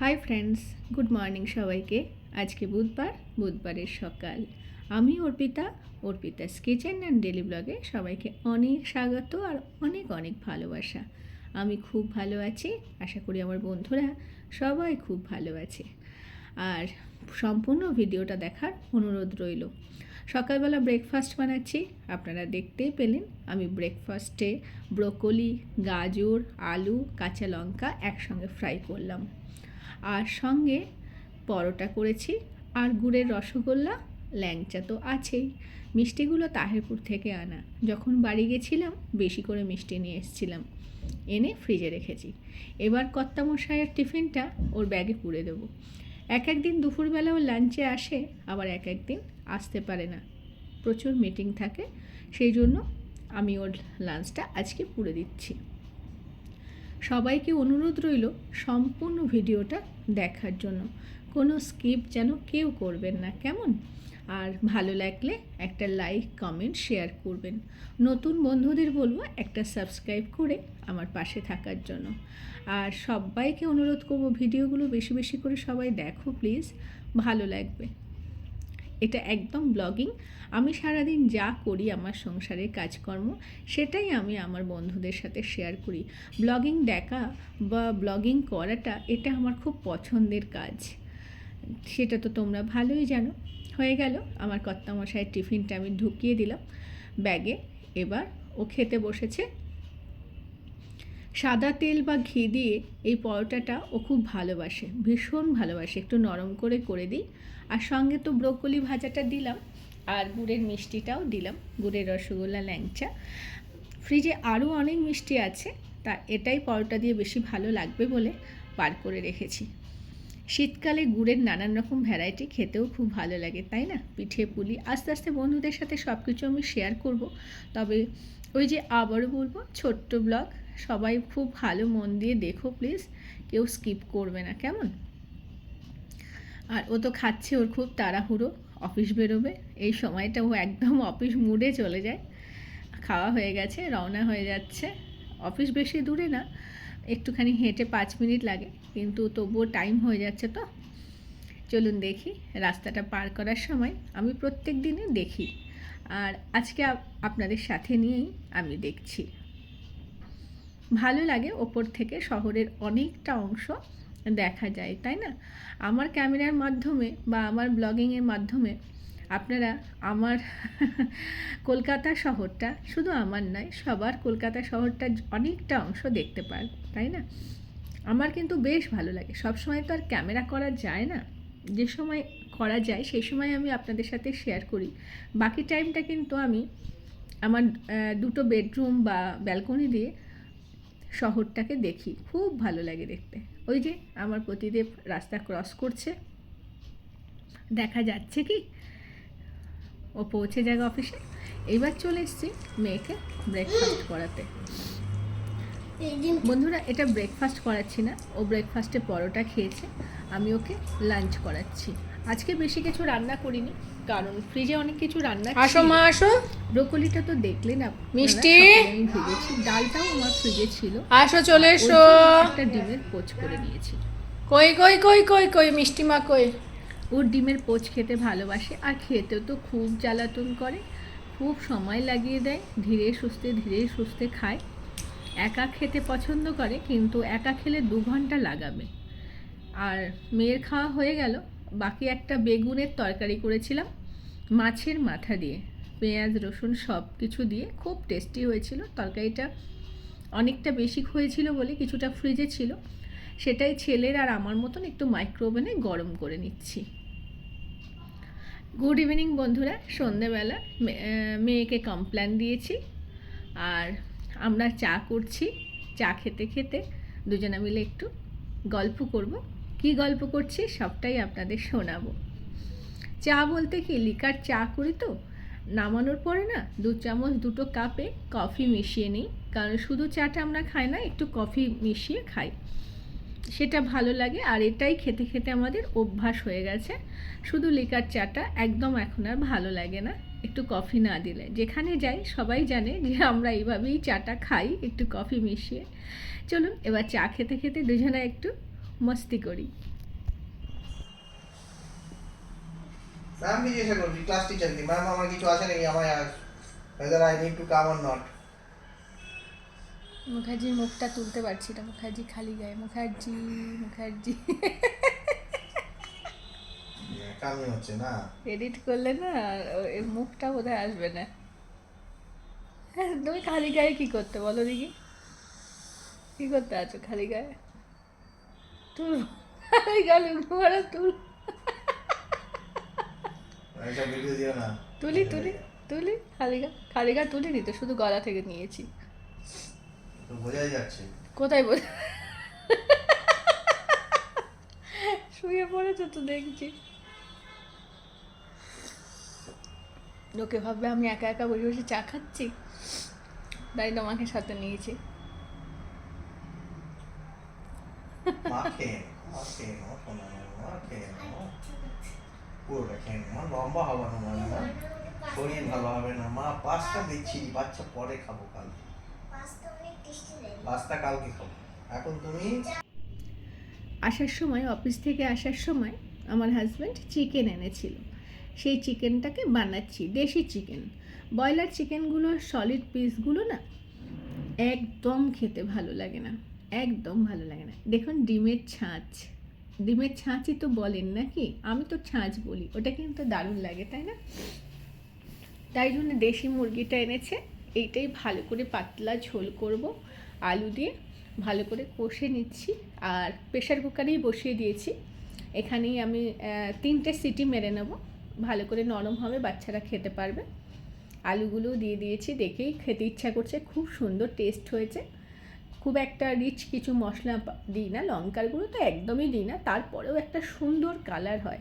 Hi friends good morning সবাইকে। আজকে বুধবার, বুধবারের সকাল। আমি Arpita Arpita's kitchen and deli ব্লগে সবাইকে অনেক স্বাগত আর অনেক অনেক ভালোবাসা। আমি খুব ভালো আছি, আশা করি আমার বন্ধুরা সবাই খুব ভালো আছে। আর সম্পূর্ণ ভিডিওটা দেখার অনুরোধ রইল। সকালবেলা ব্রেকফাস্ট বানাচ্ছি, আপনারা দেখতেই পেলেন, আমি ব্রেকফাস্টে ব্রোকলি, গাজর, আলু, কাঁচা লঙ্কা একসঙ্গে ফ্রাই করলাম। আর সঙ্গে পরোটা করেছি আর গুড়ের রসগোল্লা, ল্যাংচা তো আছেই। মিষ্টিগুলো তাহেরপুর থেকে আনা। যখন বাড়ি গেছিলাম, বেশি করে মিষ্টি নিয়ে এসেছিলাম। এনে ফ্রিজে রেখেছি। এবার কর্তামশাইয়ের টিফিনটা ওর ব্যাগে পুড়ে দেবো। এক একদিন দুপুরবেলা ও লাঞ্চে আসে, আবার এক একদিন আসতে পারে না। প্রচুর মিটিং থাকে, সেই জন্য আমি ওর লাঞ্চটা আজকে পুড়ে দিচ্ছি। সবাইকে অনুরোধ রইল সম্পূর্ণ ভিডিওটা দেখার জন্য। কোনো স্কিপ যেন কেউ করবেন না, কেমন? আর ভালো লাগলে একটা লাইক, কমেন্ট, শেয়ার করবেন। নতুন বন্ধুদের বলব একটা সাবস্ক্রাইব করে আমার পাশে থাকার জন্য। আর সবাইকে অনুরোধ করব ভিডিওগুলো বেশি বেশি করে সবাই দেখো, প্লিজ। ভালো লাগবে। এটা একদম ব্লগিং। আমি সারাদিন যা করি আমার সংসারের কাজকর্ম, সেটাই আমি আমার বন্ধুদের সাথে শেয়ার করি। ব্লগিং দেখা বা ব্লগিং করাটা, এটা আমার খুব পছন্দের কাজ। সেটা তো তোমরা ভালোই জানো। হয়ে গেল, আমার কর্তামশায়ের টিফিনটা আমি ঢুকিয়ে দিলাম ব্যাগে। এবার ও খেতে বসেছে। সাদা তেল বা ঘি দিয়ে এই পরোটাটা ও খুব ভালোবাসে, ভীষণ ভালোবাসে। একটু নরম করে করে দিই। আর সঙ্গে তো ব্রোকলি ভাজাটা দিলাম আর গুড়ের মিষ্টিটাও দিলাম, গুড়ের রসগোল্লা, ল্যাংচা। ফ্রিজে আরও অনেক মিষ্টি আছে, তা এটাই পরোটা দিয়ে বেশি ভালো লাগবে বলে বার করে রেখেছি। শীতকালে গুড়ের নানান রকম ভ্যারাইটি খেতেও খুব ভালো লাগে, তাই না? পিঠে, পুলি, আস্তে আস্তে বন্ধুদের সাথে সব কিছু আমি শেয়ার করব। তবে ওই যে আবারও বলব, ছোট্ট ব্লগ সবাই খুব ভালো মন দিয়ে দেখো প্লিজ কেউ স্কিপ করবে না, কেমন? আর ও তো খাচ্ছে, ওর খুব তাড়াহুড়ো অফিস বেরোবে। এই সময়টা ও একদম অফিস মুডে চলে যায়। খাওয়া হয়ে গেছে, রওনা হয়ে যাচ্ছে। অফিস বেশি দূরে না, একটুখানি হেঁটে পাঁচ মিনিট লাগে, কিন্তু তবুও টাইম হয়ে যাচ্ছে তো। চলুন দেখি, রাস্তাটা পার করার সময় আমি প্রত্যেক দিনই দেখি। আর আজকে আপনাদের সাথে নিয়েই আমি দেখছি। ভালো লাগে ওপর থেকে শহরের অনেকটা অংশ দেখা যায়, তাই না? আমার ক্যামেরার মাধ্যমে বা আমার ব্লগিংয়ের মাধ্যমে আপনারা আমার কলকাতা শহরটা, শুধু আমার নয়, সবার কলকাতা শহরটা অনেকটা অংশ দেখতে পার, তাই না? আমার কিন্তু বেশ ভালো লাগে। সব সময় তো আর ক্যামেরা করা যায় না। যে সময় করা যায় সেই সময় আমি আপনাদের সাথে শেয়ার করি। বাকি টাইমটা কিন্তু আমি আমার দুটো বেডরুম বা ব্যালকনি দিয়ে শহরটাকে দেখি, খুব ভালো লাগে দেখতে। ওই যে আমার পতিদেব রাস্তা ক্রস করছে। দেখা যাচ্ছে কি? ও পৌঁছে যাক অফিসে এইবার চলে এসছি মেয়েকে ব্রেকফাস্ট করাতে। বন্ধুরা এটা ব্রেকফাস্ট করাচ্ছি না। ও ব্রেকফাস্টে পরোটা খেয়েছে আমি ওকে লাঞ্চ করাচ্ছি। আজকে বেশি কিছু রান্না করিনি কারণ ফ্রিজে অনেক কিছু রান্না আসো মা আসো। ব্রোকলিটা তো দেখলেন আপনারা, মিষ্টি? আমি ভেজেছি। ডালটাও আমার ফ্রিজে ছিল। আসো চলে এসো। একটা ডিমের পোচ করে নিয়েছি। কই কই কই কই কই মিষ্টি মা কই? ওর ডিমের পোচ খেতে ভালোবাসে আর খেতেও তো খুব জ্বালাতন করে। খুব সময় লাগিয়ে দেয় ধীরে সুস্থে ধীরে সুস্থে খায়। একা খেতে পছন্দ করে, কিন্তু একা খেলে দু ঘণ্টা লাগাবে। আর মেয়ের খাওয়া হয়ে গেল। বাকি একটা বেগুনের তরকারি করেছিলাম, মাছের মাথা দিয়ে। পেঁয়াজ, রসুন সব কিছু দিয়ে খুব টেস্টি হয়েছিল। তরকারিটা অনেকটা বেশি হয়েছিল বলে কিছুটা ফ্রিজে ছিল। সেটাই ছেলের আর আমার মতন একটু মাইক্রোওভেনে গরম করে নিচ্ছি। গুড ইভিনিং বন্ধুরা। সন্ধেবেলা মেয়েকে কমপ্ল্যান দিয়েছি। আর আমরা চা করছি, চা খেতে খেতে দুজনে মিলে একটু গল্প করব। কি গল্প করছি সবটাই আপনাদের শোনাবো। চা বলতে কি, লিকার চা করি তো, নামানোর পরে না দু চামচ দুটো কাপে কফি মিশিয়ে নিই, কারণ শুধু চাটা আমরা খাই না, একটু কফি মিশিয়ে খাই। সেটা ভালো লাগে, আর এটাই খেতে খেতে আমাদের অভ্যাস হয়ে গেছে। শুধু লিকার চাটা একদম এখন আর ভালো লাগে না। একটু কফি না দিলে। যেখানে যাই সবাই জানে যে আমরা এইভাবেই চাটা খাই একটু কফি মিশিয়ে। চলুন এবার চা খেতে খেতে দুজনে একটু মস্তি করি। ম্যাম জিজ্ঞাসা করবি ক্লাস টিচারকে ম্যাম আমার কিছু আছে নাকি? আমার whether I need to come or not মুখার্জির মুখটা তুলতে পারছি না। মুখার্জি খালি গায়ে। মুখার্জি মুখার্জি। কামি হচ্ছে না। এডিট করলে না এর মুখটা বোধহয় আসবে না। হ্যাঁ তুমি খালি গায়ে কি করতে বলো দেখি। কি করতে আছো খালি গায়ে? তুল খালি গায়ে ঘুমারা তুল। না। তুলি তুলি তুলি খালি গা খালি গা তুলিনি তো শুধু গলা থেকে নিয়েছি। বোঝাই যাচ্ছে। কোথায় বোঝা? শুয়ে পড়েছো তো দেখছি। লোকে ভাববে আমি একা একা বসে বসে চা খাচ্ছি? তাই তোমাকে সাথে নিয়েছি। লম্বা হবে না মা। শরীর ভালো হবে না। মা পাঁচটা দিচ্ছি বাচ্চা পরে খাব কাল। পাঁচটা কালকে খাব। এখন তুমি? আসার সময় অফিস থেকে আসার সময় আমার হাজব্যান্ড চিকেন এনেছিল। সেই চিকেনটাকে বানাচ্ছি, দেশি চিকেন। ব্রয়লার চিকেনগুলোর সলিড পিসগুলো না একদম খেতে ভালো লাগে না, একদম ভালো লাগে না। দেখুন ডিমের ছাঁচ, ডিমের ছাঁচই তো বলেন নাকি? আমি তো ছাঁচ বলি, ওটা কিন্তু দারুণ লাগে, তাই না? তাই জন্য দেশি মুরগিটা এনেছে, এইটাই ভালো করে পাতলা ঝোল করব, আলু দিয়ে ভালো করে কষে নিচ্ছি, আর প্রেশার কুকারেই বসিয়ে দিয়েছি। এখানেই আমি তিনটে সিটি মেরে নেব। ভালো করে নরম হবে, বাচ্চারা খেতে পারবে। আলুগুলো দিয়ে দিয়েছি, দেখেই খেতে ইচ্ছা করছে, খুব সুন্দর টেস্ট হয়েছে। খুব একটা রিচ কিছু মশলা দিই না, লঙ্কার গুঁড়ো তো একদমই দিই না, তারপরেও একটা সুন্দর কালার হয়।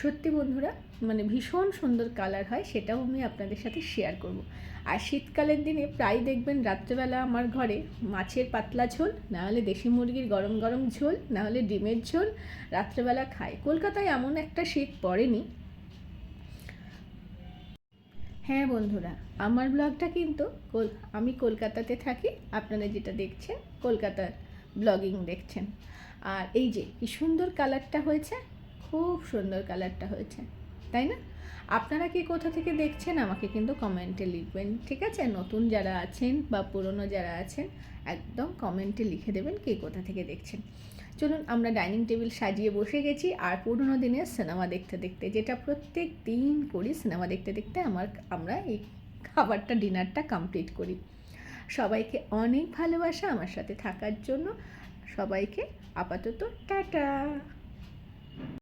সত্যি বন্ধুরা মানে ভীষণ সুন্দর কালার হয়, সেটাও আমি আপনাদের সাথে শেয়ার করব। আর শীতকালের দিনে প্রায় দেখবেন রাত্রেবেলা আমার ঘরে মাছের পাতলা ঝোল নাহলে দেশি মুরগির গরম গরম ঝোল নাহলে ডিমের ঝোল, রাত্রেবেলা খায়। কলকাতায় এমন একটা শীত পড়েনি। হ্যাঁ বন্ধুরা, আমার ব্লগটা কিন্তু আমি কলকাতাতে থাকি, আপনারা যেটা দেখছেন, কলকাতার ব্লগিং দেখছেন। আর এই যে, কি সুন্দর কালারটা হয়েছে খুব সুন্দর কালারটা হয়েছে, তাই না? আপনারা কি কোথা থেকে দেখছেন আমাকে কিন্তু কমেন্টে লিখবেন, ঠিক আছে? নতুন যারা আছেন বা পুরনো যারা আছেন, একদম কমেন্টে লিখে দেবেন কে কোথা থেকে দেখছেন। চলুন, আমরা ডাইনিং টেবিল সাজিয়ে বসে গেছি, আর পুরোনো দিনের সিনেমা দেখতে দেখতে, যেটা প্রত্যেক দিন করি সিনেমা দেখতে দেখতে আমার, আমরা এই খাবারটা, ডিনারটা কমপ্লিট করি। সবাইকে অনেক ভালোবাসা আমার সাথে থাকার জন্য। সবাইকে আপাতত টাটা।